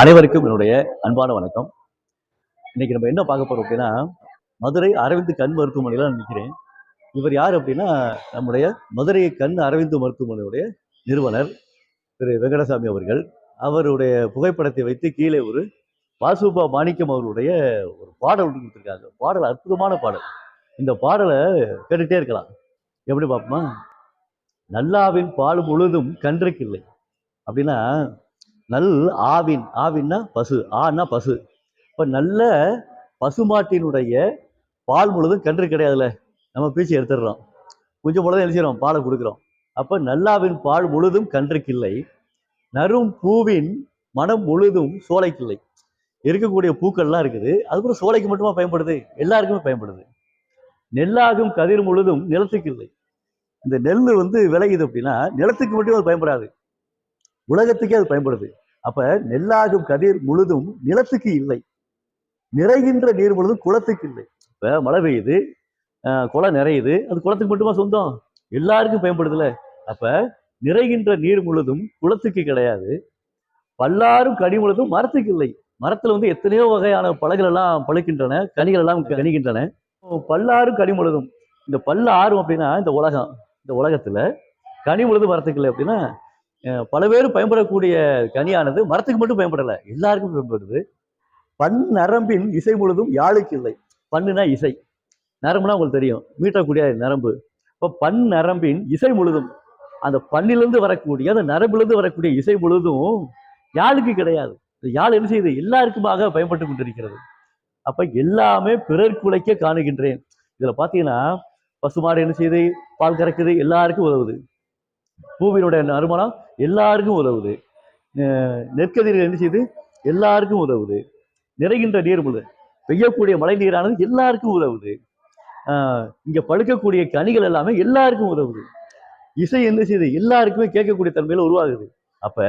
அனைவருக்கும் என்னுடைய அன்பான வணக்கம். இன்னைக்கு நம்ம என்ன பார்க்க போறோம் அப்படின்னா மதுரை அரவிந்த் கண் மருத்துவமனையில நான் நிற்கிறேன். இவர் யார் அப்படின்னா நம்முடைய மதுரை கண் அரவிந்த் மருத்துவமனையுடைய நிறுவனர் திரு வெங்கடசாமி அவர்கள். அவருடைய புகைப்படத்தை வைத்து கீழே ஒரு வாசுபா மாணிக்கம் அவர்களுடைய ஒரு பாடல் ஒன்று கொடுத்துருக்காங்க. பாடல் அற்புதமான பாடல். இந்த பாடலை கேட்டுட்டே இருக்கலாம். எப்படி பார்ப்போமா? நல்லாவின் பால் முழுதும் கன்றுக்கில்லை. அப்படின்னா நல் ஆவின் ஆவின்னா பசு ஆன்னா பசு. இப்போ நல்ல பசுமாட்டினுடைய பால் முழுதும் கன்று கிடையாதுல. நம்ம பீச்சு எடுத்துடுறோம். கொஞ்சம் முழுதும் எழுச்சிடும் பாலை கொடுக்குறோம். அப்போ நல்லாவின் பால் முழுதும் கன்றுக்கில்லை நறும் பூவின் மனம் முழுதும் சோலைக்கில்லை இருக்கக்கூடிய பூக்கள்லாம் இருக்குது. அதுக்கப்புறம் சோலைக்கு மட்டுமா பயன்படுது? எல்லாருக்குமே பயன்படுது. நெல்லாகும் கதிர் முழுதும் நிலத்துக்கு இல்லை. இந்த நெல் வந்து விளையுது அப்படின்னா நிலத்துக்கு மட்டும் அது பயன்படாது. உலகத்துக்கே அது பயன்படுது. அப்ப நெல்லாகும் கதிர் முழுதும் நிலத்துக்கு இல்லை. நிறைகின்ற நீர் முழுதும் குளத்துக்கு இல்லை. இப்ப மழை பெய்யுது ஆஹ் குளம் நிறையுது அது குளத்துக்கு மட்டுமா சொந்தம்? எல்லாருக்கும் பயன்படுதுல அப்ப நிறைகின்ற நீர் முழுதும் குளத்துக்கு கிடையாது. பல்லாரும் கனி முழுதும் மரத்துக்கு இல்லை. மரத்துல வந்து எத்தனையோ வகையான பழங்கள் எல்லாம் பழுக்கின்றன கனிகள் எல்லாம் கனிகின்றன. பல்லாரும் கனி முழுதும். இந்த பல்லு ஆறும் அப்படின்னா இந்த உலகம். இந்த உலகத்துல கனி முழுதும் மரத்துக்கு இல்லை அப்படின்னா பல பேர் பயன்படக்கூடிய கனியானது மரத்துக்கு மட்டும் பயன்படலை எல்லாருக்கும் பயன்படுது. பண் நரம்பின் இசை முழுதும் யாழுக்கு இல்லை. பண்ணுனா இசை. நரம்புனா உங்களுக்கு தெரியும். மீட்டக்கூடிய நரம்பு. இப்போ பண் நரம்பின் இசை முழுதும் அந்த பண்ணிலிருந்து வரக்கூடிய அந்த நரம்பிலிருந்து வரக்கூடிய இசை முழுதும் யாழுக்கு கிடையாது. இந்த யாழ் என்ன செய்யுது? எல்லாருக்குமாக பயன்பட்டு கொண்டிருக்கிறது. அப்போ எல்லாமே பிறர் குலைக்க காணுகின்றேன். இதில் பார்த்தீங்கன்னா பசுமாடு என்ன செய்யுது? பால் கறக்குது எல்லாருக்கும் உதவுது. பூவினுடைய நறுமணம் எல்லாருக்கும் உதவுது. அஹ் நெற்கதிர்கள் என்ன செய்யுது எல்லாருக்கும் உதவுது. நிறைகின்ற நீர் முழு பெய்யக்கூடிய மழை நீரானது எல்லாருக்கும் உதவுது. ஆஹ் இங்க பழுக்கக்கூடிய கனிகள் எல்லாமே எல்லாருக்கும் உதவுது. இசை என்ன செய்யுது எல்லாருக்குமே கேட்கக்கூடிய தன்மையில உருவாகுது. அப்ப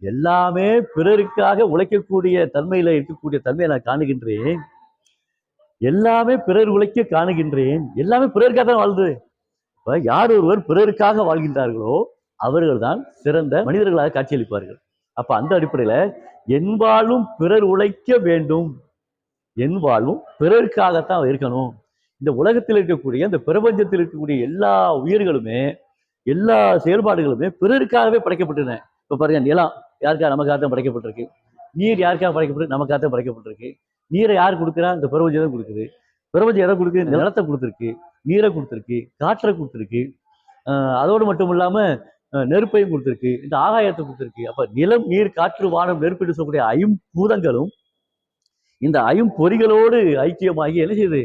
எல்லாமே பிறருக்காக உழைக்கக்கூடிய தன்மையில இருக்கக்கூடிய தன்மையை நான் காணுகின்றேன். எல்லாமே பிறர் உழைக்க காணுகின்றேன். எல்லாமே பிறருக்காக தான் வாழ்ந்து இப்ப யார் ஒருவர் பிறருக்காக வாழ்கின்றார்களோ அவர்கள் தான் சிறந்த மனிதர்களாக காட்சியளிப்பார்கள். அப்ப அந்த அடிப்படையில என்பாலும் பிறர் உழைக்க வேண்டும். என்பாலும் பிறருக்காகத்தான் இருக்கணும். இந்த உலகத்தில் இருக்கக்கூடிய இந்த பிரபஞ்சத்தில் இருக்கக்கூடிய எல்லா உயிர்களுமே எல்லா செயல்பாடுகளுமே பிறருக்காகவே படைக்கப்பட்டன இப்ப பாருங்க நிலம் யாருக்காக நமக்காக தான் படைக்கப்பட்டிருக்கு? நீர் யாருக்காக படைக்கப்பட்டு நமக்காக தான் படைக்கப்பட்டிருக்கு? நீரை யார் கொடுக்குறா? இந்த பிரபஞ்சம் தான் கொடுக்குது. பிரபஞ்சம் எதை கொடுக்குது? நிலத்தை கொடுத்துருக்கு. நீரை கொடுத்துருக்கு காற்றை கொடுத்துருக்கு. அதோடு மட்டும் இல்லாமல் நெருப்பையும் கொடுத்துருக்கு. இந்த ஆகாயத்தை கொடுத்துருக்கு. அப்போ நிலம் நீர் காற்று வானம் நெருப்பு என்று சொல்லக்கூடிய ஐம்பூதங்களும் இந்த ஐம்பொறிகளோடு ஐக்கியமாகி என்ன செய்யுது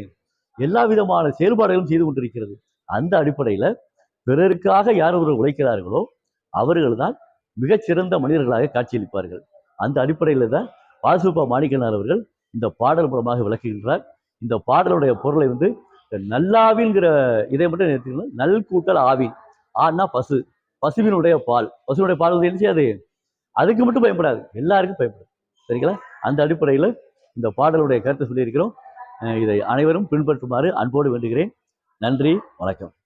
எல்லா விதமான செயல்பாடுகளும் செய்து கொண்டிருக்கிறது. அந்த அடிப்படையில் பிறருக்காக யார் ஒருவர் உழைக்கிறார்களோ அவர்கள் தான் மிகச்சிறந்த மனிதர்களாக காட்சியளிப்பார்கள். அந்த அடிப்படையில் தான் வாசுபா மாணிக்கனார் அவர்கள் இந்த பாடல் மூலமாக விளக்குகின்றார். இந்த பாடலுடைய பொருளை வந்து நல்லாவின்கிற இதை மட்டும் நிறுத்திக்கணும். நல் கூட்டல் ஆவின். ஆனா பசு. பசுவினுடைய பால். பசுவினுடைய பால் வந்து என்ன செய்யாது? அதுக்கு மட்டும் பயன்படாது. எல்லாருக்கும் பயன்படும். சரிங்களா? அந்த அடிப்படையில் இந்த பாடலுடைய கருத்தை சொல்லியிருக்கிறோம். இதை அனைவரும் பின்பற்றுமாறு அன்போடு வேண்டுகிறேன். நன்றி. வணக்கம்.